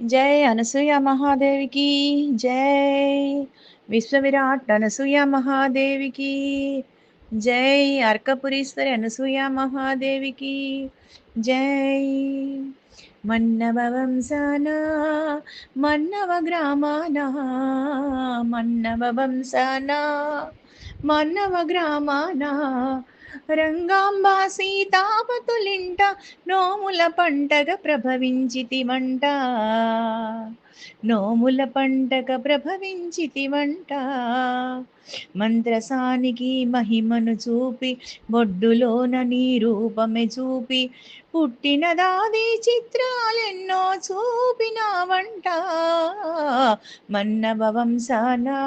జై అనసూయ మహాదేవికి జై విశ్వవిరాట్ అనసూయ మహాదేవికి జై అర్కపురీశ్వరి అనసూయ మహాదేవికి జై మన్నవ వంశాన మన్నవ గ్రామాన మన్నవ వంశాన మన్నవ గ్రామాన రంగాంబా సీతాపతులింట నోముల పంటగ ప్రభవించితివంట నోముల పంటగ ప్రభవించితివంట మంత్రసానికి మహిమను చూపి బొడ్డులోన నీ రూపమే చూపి పుట్టినదాది చిత్రాలెన్నో చూపినావంట మన్నవ వంశానా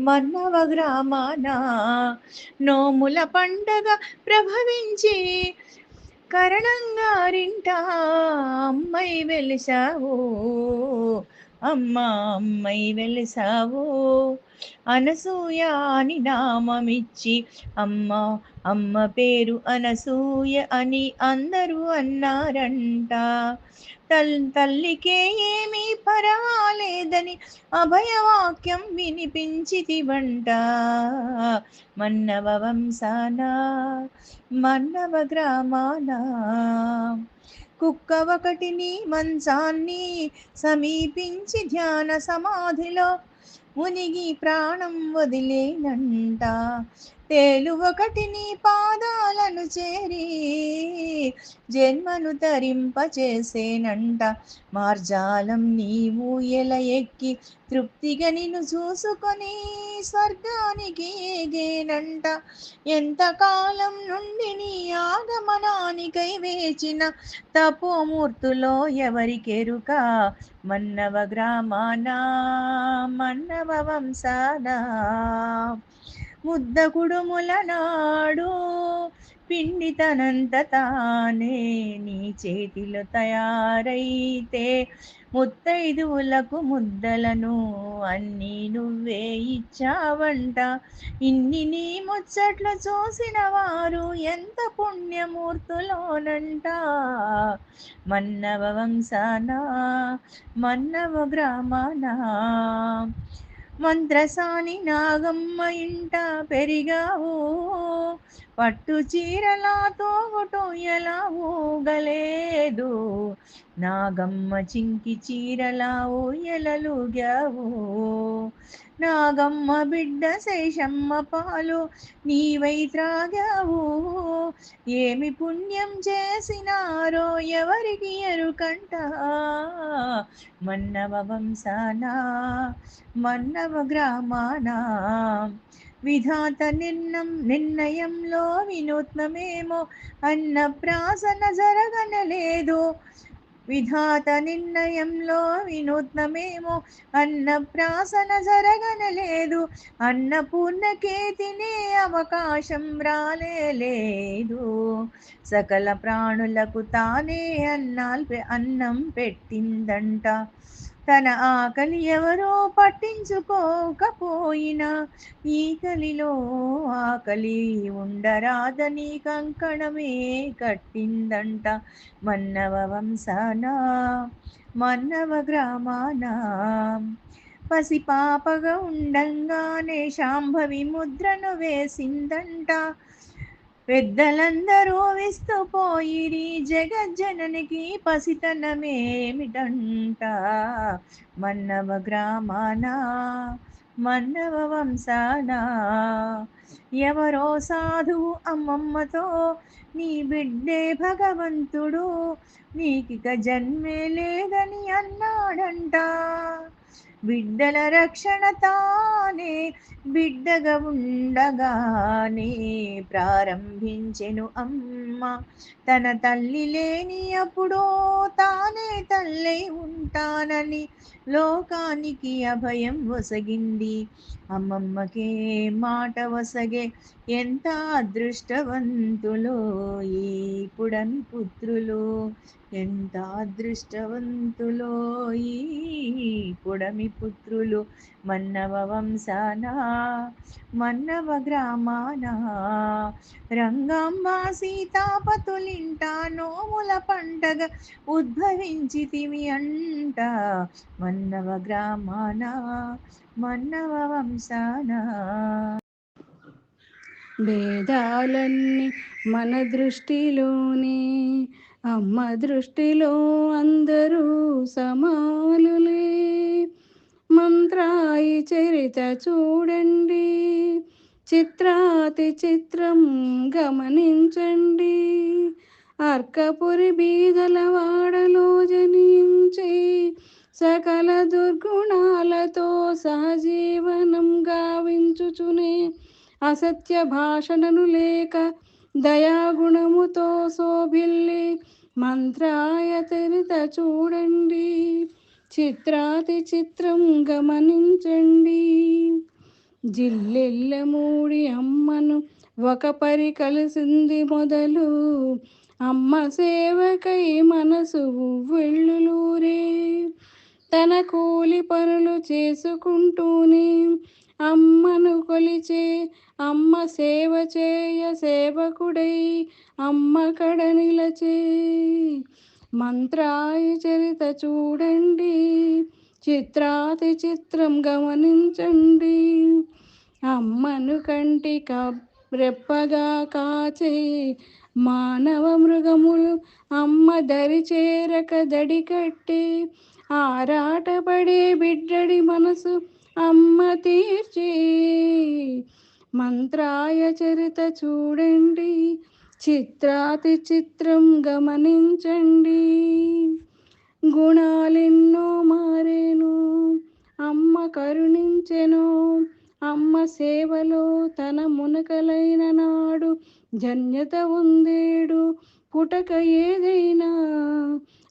మన్నవ గ్రామానా నోముల పండగ ప్రభవించి కరణంగారింట అమ్మై వెలిసావు. అమ్మ అమ్మై వెలిసావు. అనసూయ అని నామమిచ్చి అమ్మ అమ్మ పేరు అనసూయ అని అందరూ అన్నారంట. తల్లికే ఏమీ పర్వాలేదని అభయవాక్యం వినిపించితివంట మన్నవ వంశాన మన్నవ గ్రామాన కుక్క ఒకటిని మంచాన్ని సమీపించి ధ్యాన సమాధిలో మునిగి ప్రాణం వదిలేనంట. తేలు ఒకటిని పాదాలను చేరి జన్మను తరింపచేసేనంట. మార్జాలం నీవు ఎల ఎక్కి తృప్తిగా నిన్ను చూసుకొని స్వర్గానికి ఏగేనంట ఎంతకాలం నుండి నీ ఆగమనానికై వేచిన తపోమూర్తులో ఎవరికెరుక? మన్నవ గ్రామాన మన్నవ వంశానా? ముద్ద కుడుముల నాడు పిండి తనంత తానే నీ చేతిలో తయారైతే. ముత్తైదువులకు ముద్దలను అన్నీ నువ్వే ఇచ్చావంట. ఇన్ని నీ ముచ్చట్లు చూసిన వారు ఎంత పుణ్యమూర్తులోనంట. మన్నవ వంశానా మన్నవ గ్రామానా. మంత్రసాని నాగమ్మ ఇంట పెరిగావు. పట్టు చీరలాతో ఎలా ఊగలేదు. నాగమ్మ చింకి చీరలా ఊయలలుగావు. నాగమ్మ బిడ్డ శేషమ్మ పాలు నీవై త్రాగావు. ఏమి పుణ్యం చేసినారో ఎవరికి ఎరుకంట? మన్నవ వంశాన? మన్నవ గ్రామాన? విధాత నిర్ణం నిర్ణయంలో వినూత్నమేమో? అన్న ప్రాసన జరగనలేదు. విధాత నిర్ణయంలో వినూత్నమేమో. అన్న ప్రాసన జరగనలేదు. అన్నపూర్ణకే తినే అవకాశం రాలేదు సకల ప్రాణులకు తానే అన్నాల్ అన్నం పెట్టిందంట. తన ఆకలి ఎవరో పట్టించుకోకపోయినా ఈ కలిలో ఆకలి ఉండరాదని కంకణమే కట్టిందంట మన్నవ వంశాన మన్నవ గ్రామాన. పసిపాపగా ఉండంగానే శాంభవి ముద్రను వేసిందంట పెద్దలందరూ విస్తూ జగజ్జననికి పసితనమేమిటంట? మన్నవ గ్రామాన? మన్నవ వంశాన? ఎవరో సాధువు అమ్మమ్మతో నీ బిడ్డే భగవంతుడు నీకిక జన్మే లేదని అన్నాడంట. బిడ్డల రక్షణ తానే బిడ్డగా ఉండగానే ప్రారంభించెను అమ్మ. తన తల్లి లేని అప్పుడో తానే తల్లై ఉంటానని లోకానికి అభయం వసగింది అమ్మమ్మకే మాట వసగే ఎంత అదృష్టవంతులో ఈ పుత్రులు? ఎంత అదృష్టవంతులో ఈ పుడమి పుత్రులు? మన్నవ వంశాన? మన్నవ గ్రామాన? రంగమ్మ ఇంట నోముల పంటగ ఉద్భవించితివి అంట. మన్నవ గ్రామాన మన్నవ వంశాన. భేదాలన్నీ మన దృష్టిలోనే అమ్మ దృష్టిలో అందరూ సమానులే. మంత్రాయి చరిత చూడండి చిత్రాతి చిత్రం గమనించండి. అర్కపురి బీదల వాడలో జనించి సకల దుర్గుణాలతో సహజీవనం గావించుచునే అసత్య భాషణను లేక దయాగుణముతో శోభిల్లి మంత్రాయ చూడండి. చిత్రాతి చిత్రం గమనించండి. జిల్లెల్ల మూడి అమ్మను ఒక పరి కలిసింది మొదలు. అమ్మ సేవకై మనసు వెళ్ళులూరే తన కూలి పనులు చేసుకుంటూనే అమ్మను కొలిచే అమ్మ సేవ చేయ సేవకుడై అమ్మ కడ నిలచే. మంత్రాయ చరిత చూడండి. చిత్రాతి చిత్రం గమనించండి. అమ్మను కంటి రెప్పగా కాచే మానవ మృగములు అమ్మ దరి చేరక దడి కట్టి ఆరాటపడే బిడ్డడి మనసు అమ్మ తీర్చి మంత్రాయ చరిత చూడండి. చిత్రాతి చిత్రం గమనించండి. గుణాలెన్నో మారేను అమ్మ కరుణించెను అమ్మ సేవలో తన మునకలైన నాడు జన్యత ఉందేడు పుటక ఏదైనా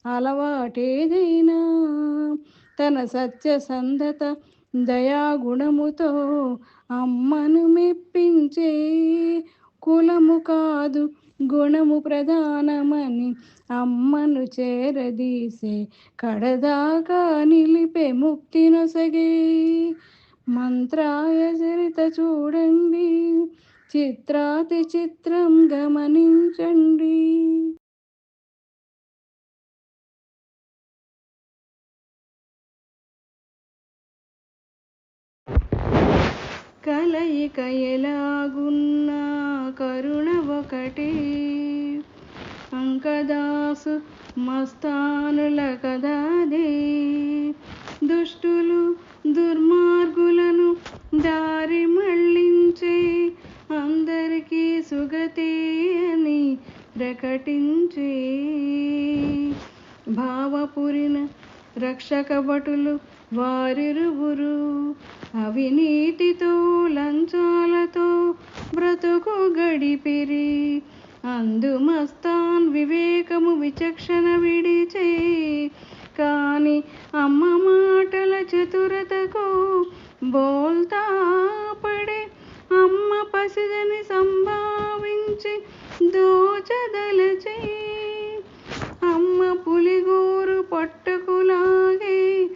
అలవాటేదైనా. తన సత్యసంధత దయాగుణముతో అమ్మను మెప్పించే కులము కాదు గుణము ప్రధానమని అమ్మను చేరదీసే కడదాకా నిలిపే ముక్తి నొసగే. మంత్రాయ చరిత చూడండి చిత్రాతి చిత్రం గమనించండి. కలయిక ఎలాగున్నా కరుణ ఒకటి. అంకదాసు మస్తానుల కదాదే దుష్టులు దుర్మార్గులను దారి మళ్ళించే అందరికీ సుగతే అని ప్రకటించే. భావపురిన రక్షక భటులు వారిరువురు అవినీతితో లంచాలతో బ్రతుకు గడిపిరి అందుమస్తాన్ వివేకము విచక్షణ విడిచే. కాని అమ్మ మాటల చతురతకు బోల్తా పడే. అమ్మ పసిదని సంభావించి దోచదలచే. అమ్మ పులిగోరు పట్టుకులాగే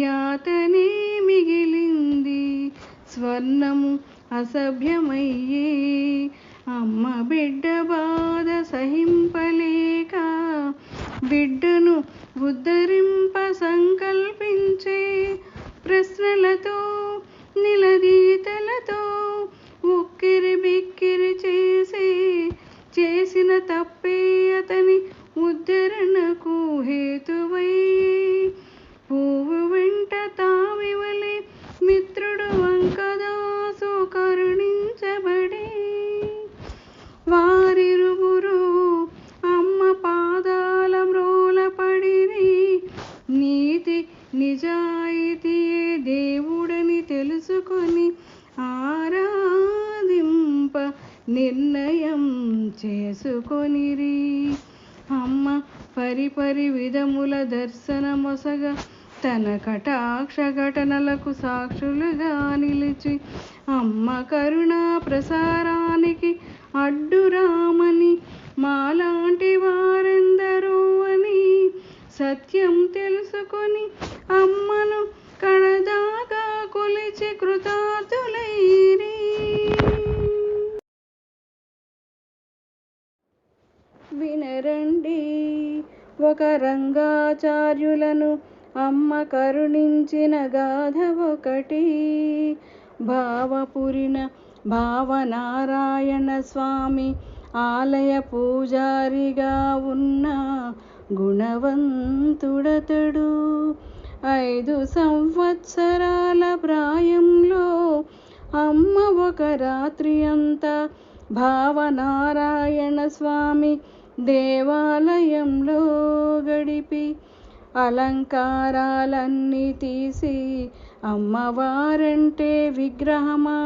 యాతనే మిగిలింది. స్వర్ణము అసభ్యమయ్యే. అమ్మ బిడ్డ బాధ సహింపలేక బిడ్డను ఉద్ధరింప సంకల్పించే ప్రశ్నలతో నిలదీతలతో ఉక్కిరి బిక్కిరి చేసి చేసిన తప్పే ఒక రంగాచార్యులను అమ్మ కరుణించిన గాథ ఒకటి. భావపురిన భావనారాయణ స్వామి ఆలయ పూజారిగా ఉన్న గుణవంతుడతడు. ఐదు సంవత్సరాల ప్రాయంలో అమ్మ ఒక రాత్రి అంతా భావనారాయణ స్వామి దేవాలయంలో గడిపి అలంకారాలన్నీ తీసి అమ్మవారంటే విగ్రహమా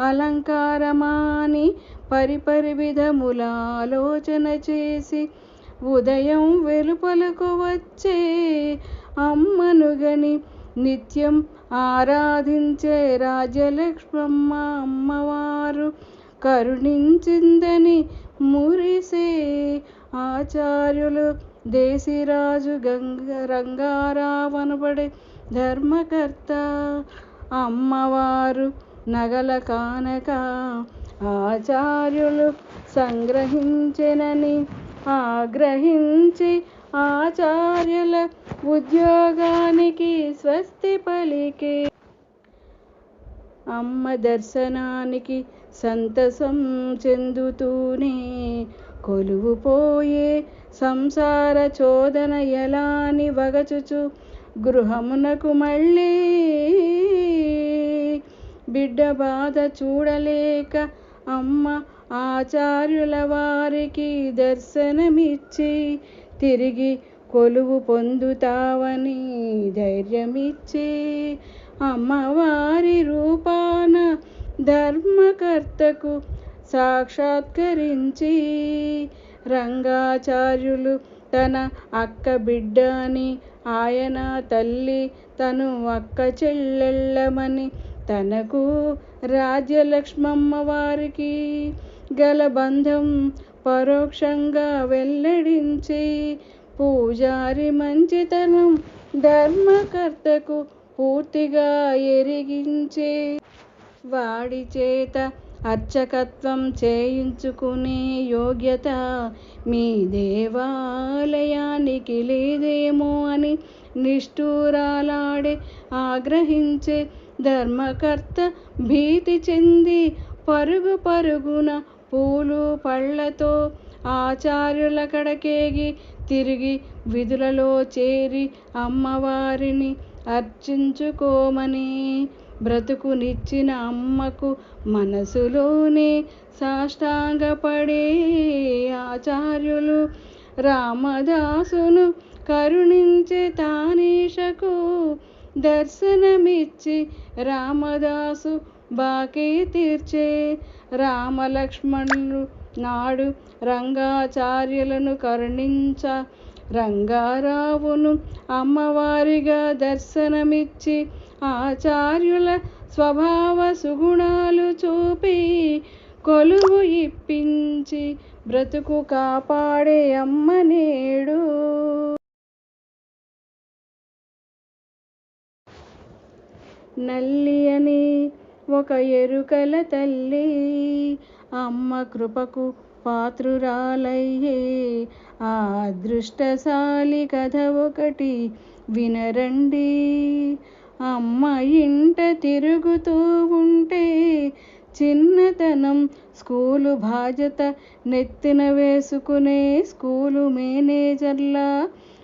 అలంకారమా అని పరిపరి విధముల ఆలోచన చేసి ఉదయం వెలుపలకు వచ్చే అమ్మనుగని నిత్యం ఆరాధించే రాజ్యలక్ష్మమ్మ అమ్మవారు కరుణించిందని మురిసే ఆచార్యులు దేశిరాజు గంగ రంగారావనబడే ధర్మకర్త అమ్మవారు నగల కానక ఆచార్యులు సంగ్రహించినని ఆగ్రహించి ఆచార్యుల ఉద్యోగానికి స్వస్తి పలికే అమ్మ దర్శనానికి సంతసం చెందుతూనే కొలువుపోయే సంసార చోదన ఎలాని వగచుచు గృహమునకు మళ్ళీ బిడ్డ బాధ చూడలేక అమ్మ ఆచార్యుల వారికి దర్శనమిచ్చి తిరిగి కొలువు పొందుతావని ధైర్యమిచ్చి అమ్మవారి రూపాన ధర్మకర్తకు సాక్షాత్కరించి రంగాచార్యులు తన అక్క బిడ్డ అని ఆయన తల్లి తను అక్క చెల్లెళ్ళమని తనకు రాజ్యలక్ష్మమ్మ వారికి గల బంధం పరోక్షంగా వెల్లడించి పూజారి మంచితనం ధర్మకర్తకు పూర్తిగా ఎరిగించే వాడి చేత అర్చకత్వం చేయించుకునే యోగ్యత మీ దేవాలయానికి లేదేమో అని నిష్ఠూరాలాడే ఆగ్రహించే ధర్మకర్త భీతి చెంది పరుగు పరుగున పూలు పళ్ళతో ఆచార్యుల కడకేగి తిరిగి విధులలో చేరి అమ్మవారిని అర్చించుకోమని బ్రతుకునిచ్చిన అమ్మకు మనసులోనే సాష్టాంగపడే ఆచార్యులు రామదాసును కరుణించే తానేషకు దర్శనమిచ్చి రామదాసు బాకీ తీర్చే రామలక్ష్మణులు నాడు రంగాచార్యులను కరుణించ రంగారావును అమ్మవారిగా దర్శనమిచ్చి ఆచార్యుల స్వభావ సుగుణాలు చూపి కొలువు ఇప్పించి బ్రతుకు కాపాడే అమ్మ నేడు. నల్లి అని ఒక ఎరుకల తల్లి అమ్మ కృపకు పాత్రురాలయ్యే. ఆ అదృష్టశాలి కథ ఒకటి వినరండి. అమ్మ ఇంట తిరుగుతూ ఉంటే చిన్నతనం స్కూలు బాధ్యత నెత్తిన వేసుకునే స్కూలు మేనేజర్లా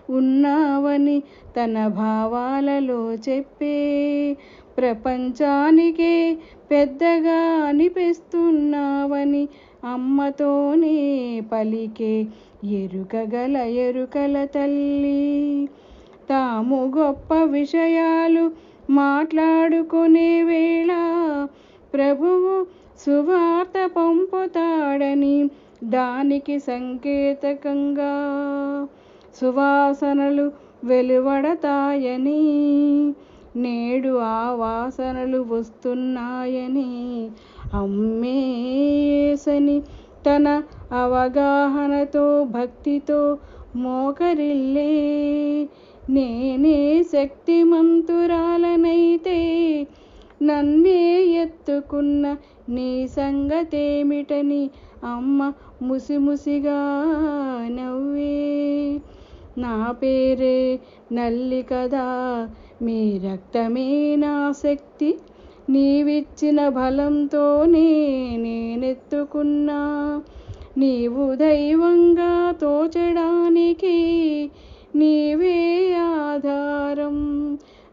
ఉన్నావని తన భావాలలో చెప్పే ప్రపంచానికే పెద్దగా అనిపిస్తున్నావని అమ్మతోనే పలికే ఎరుకగల ఎరుకల తల్లి. తాము గొప్ప విషయాలు మాట్లాడుకునే వేళ. ప్రభువు సువార్త పంపుతాడని దానికి సంకేతకంగా సువాసనలు వెలువడతాయని నేడు ఆ వాసనలు వస్తున్నాయని. అమ్మేసని తన అవగాహనతో భక్తితో మోకరిల్లే నేనే శక్తిమంతురాలనైతే నన్నే ఎత్తుకున్న నీ సంగతేమిటని అమ్మ ముసిముసిగా నవ్వే. నా పేరే నల్లి కదా మీ రక్తమే నా శక్తి. నీవిచ్చిన బలంతోనే నేనెత్తుకున్నా. నీవు దైవంగా తోచడానికి నీవే ఆధారం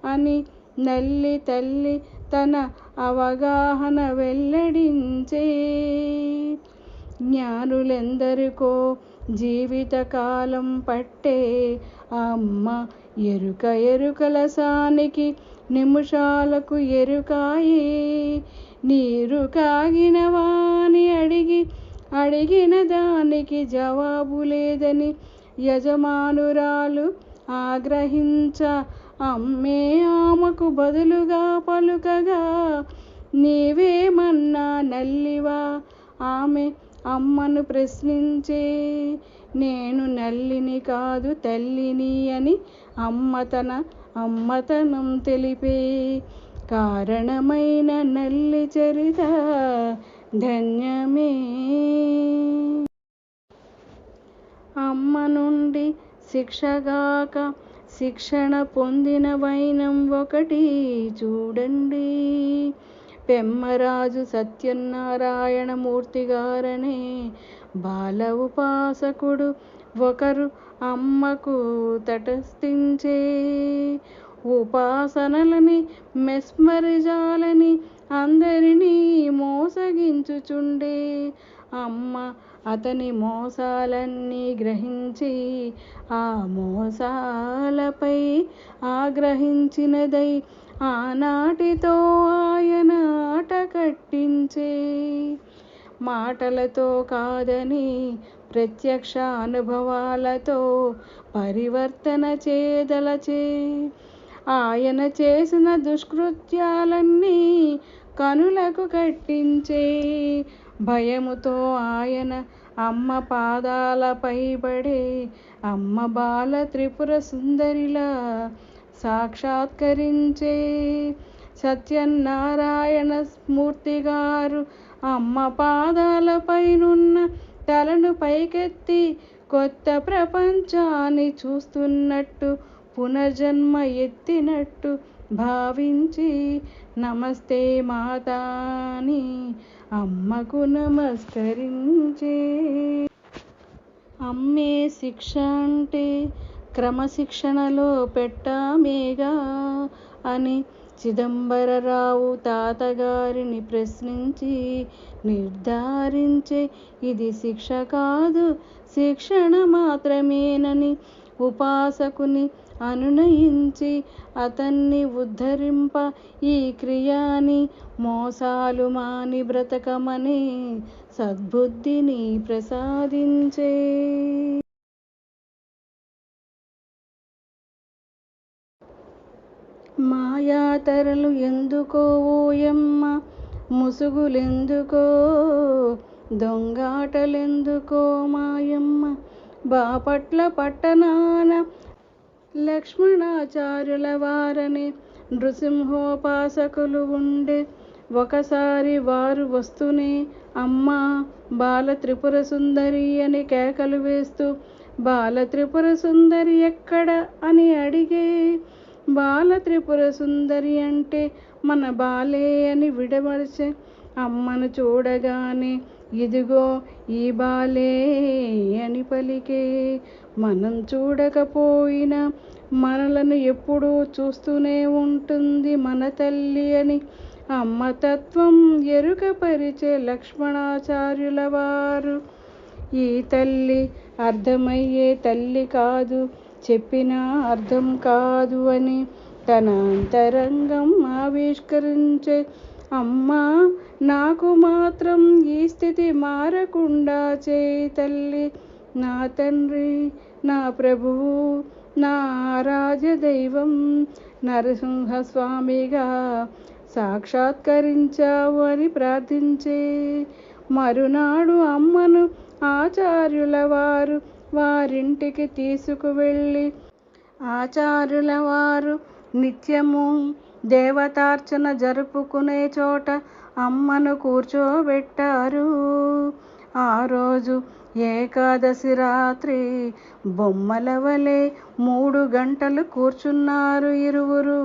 అని నల్లి తల్లి తన అవగాహన వెల్లడించే. జ్ఞానులెందరికో జీవితకాలం పట్టే అమ్మ ఎరుక ఎరుకలసానికి నిమిషాలకు ఎరుకాయే. నీరు కాగిన వాని అడిగి అడిగిన దానికి జవాబు లేదని యజమానురాలు ఆగ్రహించ అమ్మే ఆమెకు బదులుగా పలుకగా నీవేమన్నా నల్లివా? ఆమె అమ్మను ప్రశ్నించే నేను నల్లిని కాదు తల్లిని అని అమ్మతన అమ్మతనం తెలిపే. కారణమైన నల్లి చరిత ధన్యమే. అమ్మ నుండి శిక్షగాక శిక్షణ పొందిన వైనం ఒకటి చూడండి. పెమ్మరాజు సత్యనారాయణ మూర్తి గారనే బాల ఉపాసకుడు ఒకరు అమ్మకు తటస్థించే ఉపాసనలని మెస్మరిజాలని అందరినీ మోసగించుచుండే అమ్మ అతని మోసాలన్నీ గ్రహించి ఆ మోసాలపై ఆగ్రహించినదై ఆనాటితో ఆయన ఆట కట్టించే మాటలతో కాదని ప్రత్యక్ష అనుభవాలతో పరివర్తన చేదలచే. ఆయన చేసిన దుష్కృత్యాలన్నీ కనులకు కట్టించే భయముతో ఆయన అమ్మ పాదాలపై పడే అమ్మ బాల త్రిపుర సుందరిలా సాక్షాత్కరించే సత్యనారాయణ స్మూర్తి గారు అమ్మ పాదాలపైనున్న తలను పైకెత్తి కొత్త ప్రపంచాన్ని చూస్తున్నట్టు పునర్జన్మ ఎత్తినట్టు భావించి నమస్తే మాతాని. అమ్మకు నమస్కరించే. అమ్మే శిక్ష అంటే క్రమశిక్షణలో పెట్టామేగా అని చిదంబరరావు తాతగారిని ప్రశ్నించి నిర్ధారించే ఇది శిక్ష కాదు శిక్షణ మాత్రమేనని ఉపాసకుని అనునయించి అతన్ని ఉద్ధరింప ఈ క్రియాని మోసాలు మాని బ్రతకమని సద్బుద్ధిని ప్రసాదించే. మాయాతరలు ఎందుకో ఓయమ్మ ముసుగులెందుకో దొంగాటలెందుకో మాయమ్మ. బాపట్ల పట్టణాన లక్ష్మణాచార్యుల వారని నృసింహోపాసకులు ఉండే ఒకసారి వారు వస్తూనే అమ్మ బాల త్రిపుర సుందరి అని కేకలు వేస్తూ బాల త్రిపుర సుందరి ఎక్కడ? అని అడిగే బాల త్రిపుర సుందరి అంటే మన బాలే అని విడమరిచే అమ్మను చూడగానే ఇదిగో ఈ బాలే అని పలికే. మనం చూడకపోయినా మనలను ఎప్పుడూ చూస్తూనే ఉంటుంది మన తల్లి అని. అమ్మ తత్వం ఎరుకపరిచే లక్ష్మణాచార్యుల వారు. ఈ తల్లి అర్థమయ్యే తల్లి కాదు చెప్పినా అర్థం కాదు అని తన అంతరంగం ఆవిష్కరించే అమ్మా నాకు మాత్రం ఈ స్థితి మారకుండా చేయి తల్లి. నా తండ్రి నా ప్రభువు నా రాజదైవం నరసింహస్వామిగా సాక్షాత్కరించావు అని ప్రార్థించే మరునాడు అమ్మను ఆచార్యుల వారు వారింటికి తీసుకువెళ్ళి ఆచార్యుల వారు నిత్యము దేవతార్చన జరుపుకునే చోట అమ్మను కూర్చోబెట్టారు. ఆ రోజు ఏకాదశి రాత్రి బొమ్మల వలె మూడు గంటలు కూర్చున్నారు ఇరువురు.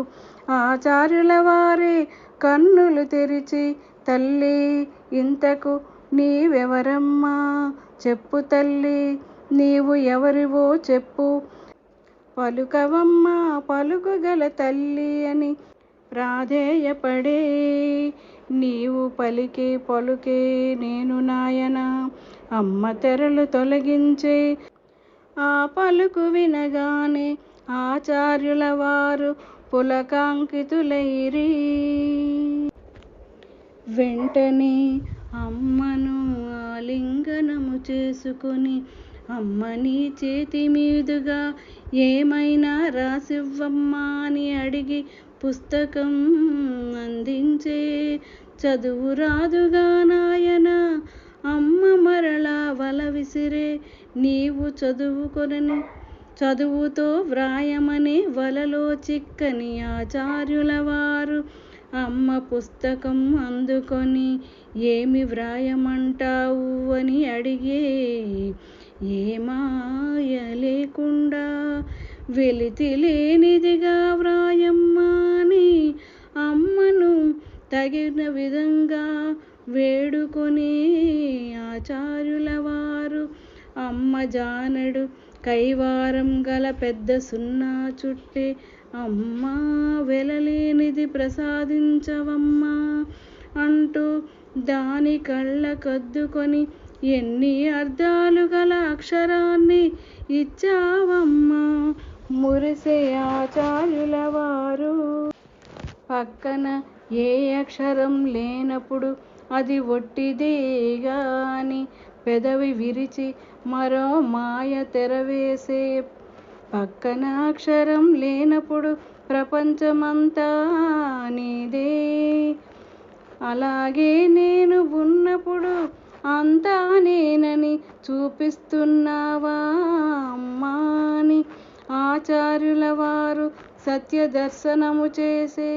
ఆచార్యుల వారి కన్నులు తెరిచి తల్లి ఇంతకు నీవెవరమ్మా? చెప్పు తల్లి నీవు ఎవరివో చెప్పు. పలుకవమ్మా పలుకుగల తల్లి అని ప్రాధేయపడే నీవు పలికే పలుకే నేను నాయన అమ్మ తెరలు తొలగించే. ఆ పలుకు వినగానే ఆచార్యుల వారు పులకాంకితులైరి. వెంటనే అమ్మను ఆలింగనము చేసుకొని అమ్మ నీ చేతి మీదుగా ఏమైనా రాసివ్వమ్మా అని అడిగి పుస్తకం అందించే చదువు రాదుగా నాయన. అమ్మ మరలా వల విసిరే నీవు చదువుకొనని చదువుతో వ్రాయమని వలలో చిక్కని ఆచార్యుల వారు. అమ్మ పుస్తకం అందుకొని ఏమి వ్రాయమంటావు అని అడిగే ఏమాయ లేకుండా వెలితి లేనిదిగా వ్రాయమ్మా అని అమ్మను తగిన విధంగా వేడుకొని ఆచార్యుల వారు అమ్మ జానడు కైవారం గల పెద్ద సున్నా చుట్టే అమ్మా వెలలేనిది ప్రసాదించవమ్మా అంటూ దాని కళ్ళ కద్దుకొని ఎన్ని అర్థాలు గల అక్షరాన్ని ఇచ్చావమ్మా? మురిసే ఆచార్యుల వారు. పక్కన ఏ అక్షరం లేనప్పుడు అది ఒట్టిదేగా అని పెదవి విరిచి మరో మాయ తెరవేసే పక్కన అక్షరం లేనప్పుడు ప్రపంచమంతా నీదే. అలాగే నేను ఉన్నప్పుడు అంతా నేనని చూపిస్తున్నావా అమ్మాని. ఆచార్యుల వారు సత్య దర్శనము చేసే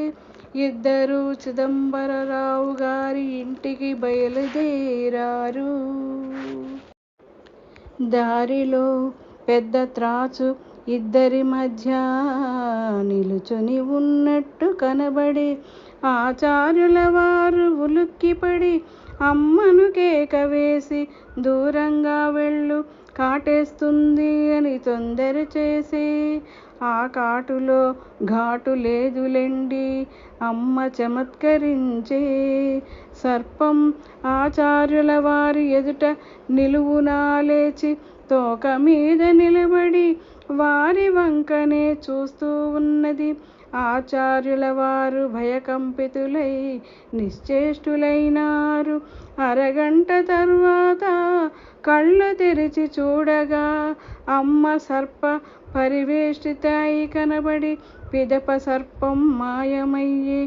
ఇద్దరు చిదంబరరావు గారి ఇంటికి బయలుదేరారు. దారిలో పెద్ద త్రాచు ఇద్దరి మధ్య నిలుచుని ఉన్నట్టు కనబడి ఆచార్యుల వారు ఉలుక్కిపడి అమ్మను కేక వేసి దూరంగా వెళ్ళు. కాటేస్తుంది అని తొందర చేసి. ఆ కాటులో ఘాటు లేదులెండి. అమ్మ చమత్కరించే సర్పం ఆచార్యుల వారి ఎదుట నిలువునా లేచి తోక మీద నిలబడి వారి వంకనే చూస్తూ ఉన్నది. ఆచార్యుల వారు భయకంపితులై నిశ్చేష్టులైనారు. అరగంట తర్వాత కళ్ళు తెరిచి చూడగా అమ్మ సర్ప పరివేష్టితాయి కనబడి పిదప సర్పం మాయమయ్యే.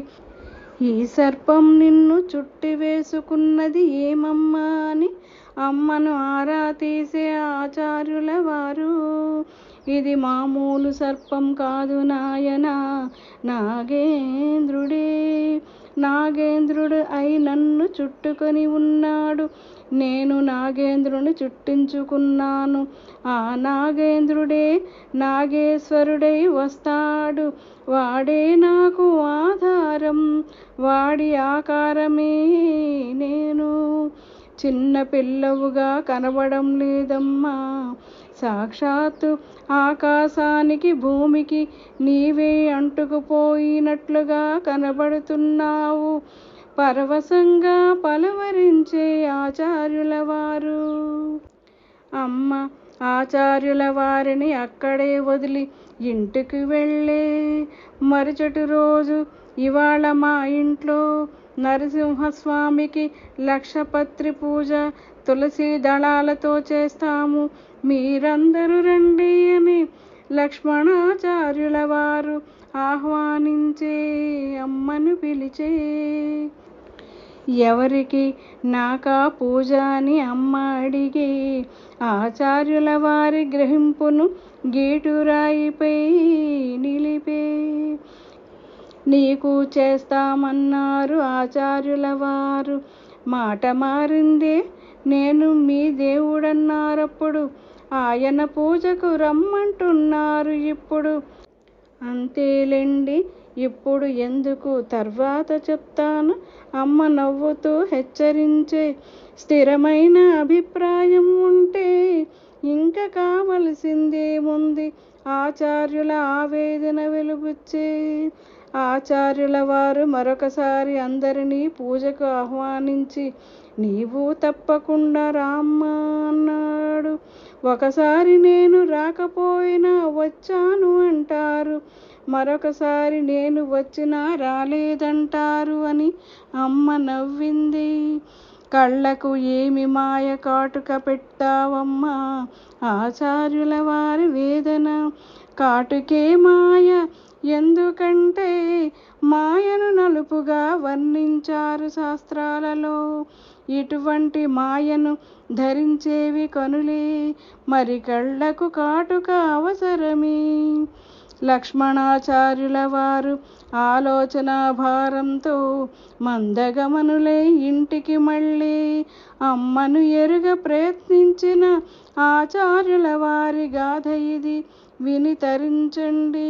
ఈ సర్పం నిన్ను చుట్టి వేసుకున్నది ఏమమ్మా అని అమ్మను ఆరా తీసే ఆచార్యుల వారు. ఇది మామూలు సర్పం కాదు నాయన నాగేంద్రుడే. నాగేంద్రుడు అయి నన్ను చుట్టుకొని ఉన్నాడు. నేను నాగేంద్రుని చుట్టించుకున్నాను. ఆ నాగేంద్రుడే నాగేశ్వరుడై వస్తాడు. వాడే నాకు ఆధారం వాడి ఆకారమే నేను. చిన్న పిల్లవుగా కనబడం లేదమ్మా. సాక్షాత్తు ఆకాశానికి భూమికి నీవే అంటుకుపోయినట్లుగా కనబడుతున్నావు. పరవశంగా పలవరించే ఆచార్యుల వారు అమ్మ ఆచార్యుల వారిని అక్కడే వదిలి ఇంటికి వెళ్ళే మరుసటి రోజు ఇవాళ మా ఇంట్లో నరసింహస్వామికి లక్షపత్రి పూజ తులసి దళాలతో చేస్తాము. మీరందరూ రండి అని లక్ష్మణాచార్యుల వారు ఆహ్వానించే అమ్మను పిలిచే. ఎవరికి నాకా పూజ అని అమ్మ అడిగే ఆచార్యుల వారి గ్రహింపును గీటురాయిపై నిలిపే. నీకు చేస్తామన్నారు ఆచార్యుల వారు మాట మారిందే నేను మీ దేవుడన్నారప్పుడు. ఆయన పూజకు రమ్మంటున్నారు ఇప్పుడు. అంతేలేండి ఇప్పుడు ఎందుకు తర్వాత చెప్తాను. అమ్మ నవ్వుతూ హెచ్చరించే స్థిరమైన అభిప్రాయం ఉంటే ఇంకా కావలసిందేముంది? ఆచార్యుల ఆవేదన వెలుగుచ్చే ఆచార్యుల వారు మరొకసారి అందరినీ పూజకు ఆహ్వానించి నీవు తప్పకుండా రామ్మా అన్నాడు. ఒకసారి నేను రాకపోయినా వచ్చాను అంటారు. మరొకసారి నేను వచ్చినా రాలేదంటారు అని అమ్మ నవ్వింది. కళ్ళకు ఏమి మాయ కాటుక పెట్టావమ్మా. ఆచార్యుల వారి వేదన కాటుకే మాయ. ఎందుకంటే మాయను నలుపుగా వర్ణించారు శాస్త్రాలలో. ఇటువంటి మాయను ధరించేవి కనులే మరి కళ్ళకు కాటుక అవసరమే. లక్ష్మణాచార్యుల వారు ఆలోచన భారంతో మందగమనులై ఇంటికి మళ్ళీ అమ్మను ఎరుగ ప్రయత్నించిన ఆచార్యుల వారి గాథ ఇది. విని తరించండి.